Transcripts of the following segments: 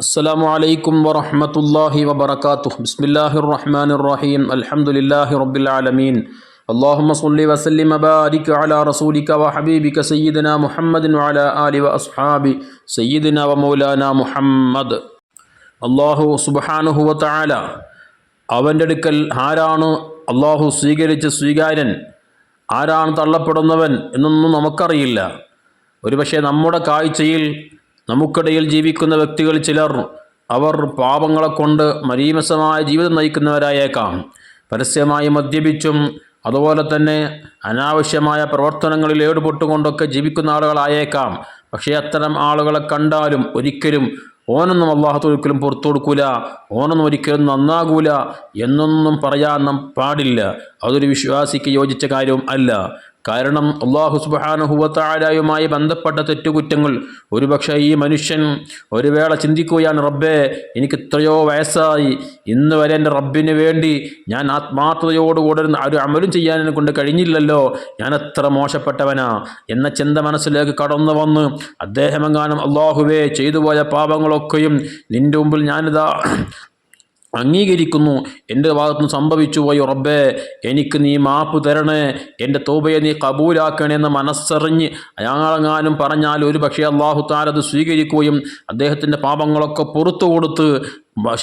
السلام عليكم ورحمة الله وبركاته بسم الله الرحمن الرحيم الحمد لله رب العالمين اللهم صل وسلم وبارك على رسولك وحبيبك سيدنا محمد وعلى آله وأصحاب سيدنا ومولانا محمد അള്ളാഹു സുബാനുഹുവ താല അവൻ്റെ അടുക്കൽ ആരാണ് അള്ളാഹു സ്വീകരിച്ച സ്വീകാര്യൻ ആരാണ് തള്ളപ്പെടുന്നവൻ എന്നൊന്നും നമുക്കറിയില്ല ഒരുപക്ഷെ നമ്മുടെ കാഴ്ചയിൽ നമുക്കിടയിൽ ജീവിക്കുന്ന വ്യക്തികൾ ചിലർ അവർ പാപങ്ങളെ കൊണ്ട് മരീമസമായ ജീവിതം നയിക്കുന്നവരായേക്കാം. പരസ്യമായി മദ്യപിച്ചും അതുപോലെ തന്നെ അനാവശ്യമായ പ്രവർത്തനങ്ങളിൽ ഏടുപെട്ടുകൊണ്ടൊക്കെ ജീവിക്കുന്ന ആളുകളായേക്കാം. പക്ഷേ അത്തരം ആളുകളെ കണ്ടാലും ഒരിക്കലും ഓനൊന്നും അള്ളാഹു ഒരിക്കലും പുറത്തു കൊടുക്കൂല ഓനൊന്നും ഒരിക്കലും നന്നാകൂല എന്നൊന്നും പറയാൻ നാം പാടില്ല. അതൊരു വിശ്വാസിക്ക് യോജിച്ച കാര്യവും അല്ല. കാരണം അള്ളാഹു സുബാനുഹുവത്താരായുമായി ബന്ധപ്പെട്ട തെറ്റുകുറ്റങ്ങൾ. ഒരുപക്ഷെ ഈ മനുഷ്യൻ ഒരു വേള ചിന്തിക്കുകയാണ് റബ്ബേ എനിക്ക് ഇത്രയോ വയസ്സായി. ഇന്ന് വരെ എന്റെ റബ്ബിന് വേണ്ടി ഞാൻ ആത്മാർത്ഥതയോടുകൂടെ ഒരു അമലും ചെയ്യാൻ എന്നെ കൊണ്ട് കഴിഞ്ഞില്ലല്ലോ. ഞാൻ എത്ര മോശപ്പെട്ടവനാ. എന്ന ചിന്ത മനസ്സിലേക്ക് കടന്നു വന്ന്. അദ്ദേഹമെങ്ങാനും അള്ളാഹുവേ ചെയ്തു പോയ പാപങ്ങളൊക്കെയും നിന്റെ മുമ്പിൽ ഞാനിതാ അംഗീകരിക്കുന്നു. എന്റെ ഭാഗത്തുനിന്ന് സംഭവിച്ചു പോയി റബ്ബേ എനിക്ക് നീ മാപ്പ് തരണേ എന്റെ തോബയെ നീ കബൂലാക്കണേ എന്ന് മനസ്സറിഞ്ഞ് അയാളെങ്ങാനും പറഞ്ഞാൽ ഒരു പക്ഷേ അള്ളാഹു താരത് സ്വീകരിക്കുകയും അദ്ദേഹത്തിന്റെ പാപങ്ങളൊക്കെ പുറത്തു കൊടുത്ത്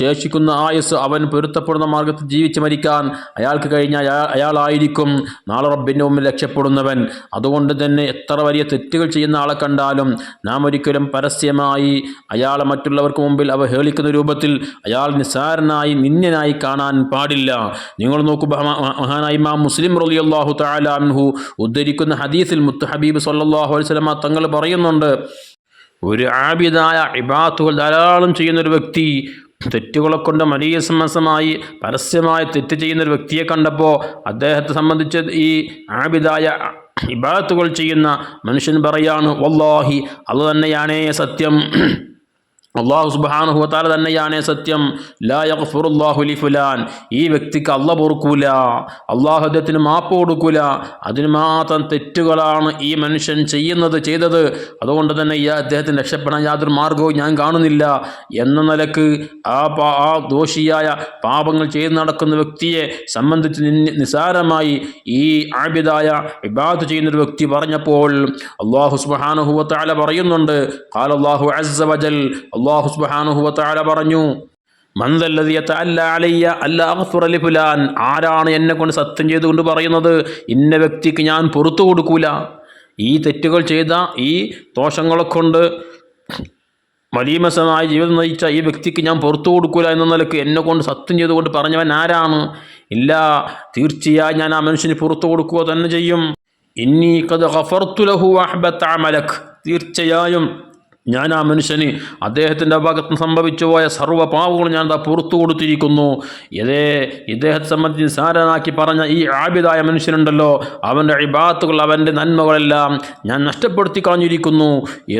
ശേഷിക്കുന്ന ആയുസ് അവൻ പൊരുത്തപ്പെടുന്ന മാർഗത്തിൽ ജീവിച്ച് മരിക്കാൻ അയാൾക്ക് കഴിഞ്ഞ അയാളായിരിക്കും. നാളെ റബ്ബിന്റെ മുമ്പിൽ രക്ഷപ്പെടുന്നവൻ. അതുകൊണ്ട് തന്നെ എത്ര വലിയ തെറ്റുകൾ ചെയ്യുന്ന ആളെ കണ്ടാലും നാം ഒരിക്കലും പരസ്യമായി അയാളെ മറ്റുള്ളവർക്ക് മുമ്പിൽ അവഹേളിക്കുന്ന രൂപത്തിൽ അയാൾ നിസ്സാരനായി നിന്യനായി കാണാൻ പാടില്ല. നിങ്ങൾ നോക്കൂ മഹാനായി മാ മുസ്ലിം റലിയല്ലാഹു താലാൻഹു ഉദ്ധരിക്കുന്ന ഹദീസിൽ മുത്ത് ഹബീബ് സല്ലാഹു അലൈവലമ തങ്ങൾ പറയുന്നുണ്ട് ഒരു ആബിദായ ഇബാത്തുകൾ ധാരാളം ചെയ്യുന്ന ഒരു വ്യക്തി തെറ്റുകളെ കൊണ്ട് മരീയസമസമായി പരസ്യമായി തെറ്റ് ചെയ്യുന്ന ഒരു വ്യക്തിയെ കണ്ടപ്പോൾ അദ്ദേഹത്തെ സംബന്ധിച്ച് ഈ ആബിദായ ഇബാത്തുകൾ ചെയ്യുന്ന മനുഷ്യൻ പറയാണ് വല്ലാഹി അത് തന്നെയാണേ സത്യം. അള്ളാഹു സുബാനുഹുത്താല തന്നെയാണ് സത്യം. ലാ ഫുലാൻ. ഈ വ്യക്തിക്ക് അല്ല പൊറുക്കൂല. അള്ളാഹുദത്തിന് മാപ്പ് കൊടുക്കൂല. അതിന് മാത്രം തെറ്റുകളാണ് ഈ മനുഷ്യൻ ചെയ്യുന്നത് ചെയ്തത്. അതുകൊണ്ട് തന്നെ ഈ അദ്ദേഹത്തിന് രക്ഷപ്പെടാൻ യാതൊരു മാർഗവും ഞാൻ കാണുന്നില്ല എന്ന നിലയ്ക്ക് ആ പാ ആ ദോഷിയായ പാപങ്ങൾ ചെയ്ത് നടക്കുന്ന വ്യക്തിയെ സംബന്ധിച്ച് നിസാരമായി ഈ ആബിദായ ഇബാദ് ചെയ്യുന്നൊരു വ്യക്തി പറഞ്ഞപ്പോൾ അള്ളാഹു സുബാനുഹുവത്താല പറയുന്നുണ്ട്. കാൽ അള്ളാഹു സുബാനുഹുവത്താല പറഞ്ഞു ഫുലാൻ. ആരാണ് എന്നെ കൊണ്ട് സത്യം ചെയ്തുകൊണ്ട് പറയുന്നത്? ഇന്ന വ്യക്തിക്ക് ഞാൻ പുറത്തു കൊടുക്കൂല. ഈ തെറ്റുകൾ ചെയ്ത ഈ ദോഷങ്ങളെ കൊണ്ട് മലീമസമായ ജീവിതം നയിച്ച ഈ വ്യക്തിക്ക് ഞാൻ പുറത്തു കൊടുക്കൂല എന്ന നിലയ്ക്ക് എന്നെ കൊണ്ട് സത്യം ചെയ്തുകൊണ്ട് പറഞ്ഞവൻ ആരാണ്? ഇല്ല തീർച്ചയായും ഞാൻ ആ മനുഷ്യന് പുറത്തു കൊടുക്കുക തന്നെ ചെയ്യും. ഇന്നീ കത് തീർച്ചയായും ഞാൻ ആ മനുഷ്യന് അദ്ദേഹത്തിന്റെ ഭാഗത്ത് സംഭവിച്ചു പോയ സർവ പാവങ്ങളും ഞാൻ എന്താ പുറത്തു കൊടുത്തിരിക്കുന്നു. ഇതേ ഇദ്ദേഹത്തെ സംബന്ധിച്ച് സാരനാക്കി പറഞ്ഞ ഈ ആബിദായ മനുഷ്യനുണ്ടല്ലോ. അവന്റെ ഇബാത്തുകൾ അവന്റെ നന്മകളെല്ലാം ഞാൻ നഷ്ടപ്പെടുത്തി കളഞ്ഞിരിക്കുന്നു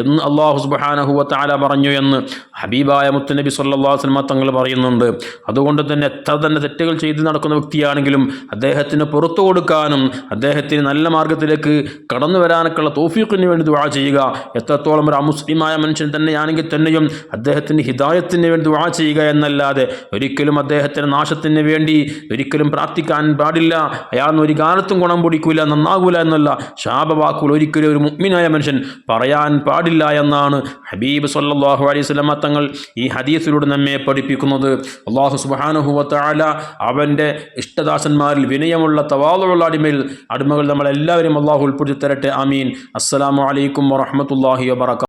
എന്ന് അള്ളാഹു സുബാനഹുവ താല പറഞ്ഞു എന്ന് ഹബീബായ മുത്തനബി സല്ലാസ്ലമ തങ്ങൾ പറയുന്നുണ്ട്. അതുകൊണ്ട് തന്നെ എത്ര തന്നെ തെറ്റുകൾ ചെയ്ത് നടക്കുന്ന വ്യക്തിയാണെങ്കിലും അദ്ദേഹത്തിന് പുറത്തു കൊടുക്കാനും അദ്ദേഹത്തിന് നല്ല മാർഗത്തിലേക്ക് കടന്നു വരാനൊക്കെയുള്ള തോഫീഖിന് വേണ്ടി ദുവാ ചെയ്യുക. എത്രത്തോളം ഒരു അമുസ്ലിമായ മനുഷ്യൻ തന്നെയാണെങ്കിൽ തന്നെയും അദ്ദേഹത്തിന് ഹിതായത്തിന് വേണ്ടി ദുആ ചെയ്യുക എന്നല്ലാതെ ഒരിക്കലും അദ്ദേഹത്തിന് നാശത്തിന് വേണ്ടി ഒരിക്കലും പ്രാർത്ഥിക്കാൻ പാടില്ല. അയാൾ ഒരു കാലത്തും ഗുണം പൊടിക്കൂല നന്നാകൂല എന്നല്ല. ശാപവാക്കുകൾ ഒരിക്കലും ഒരു മുഗ്മിനായ മനുഷ്യൻ പറയാൻ പാടില്ല എന്നാണ് ഹബീബ് സല്ലാഹു അലൈഹി സ്വലമ തങ്ങൾ ഈ ഹദീസിലൂടെ നമ്മെ പഠിപ്പിക്കുന്നത്. അള്ളാഹു സുബാനുഹുവത്താല അവന്റെ ഇഷ്ടദാസന്മാരിൽ വിനയമുള്ള തവാളുള്ള അടിമയിൽ അടിമകൾ നമ്മളെല്ലാവരും അള്ളാഹു ഉൾപ്പെടുത്തി തരട്ടെ. അമീൻ അസ്സലാമു അലൈക്കും വറഹമത്തല്ലാഹി വബർക്കാത്തു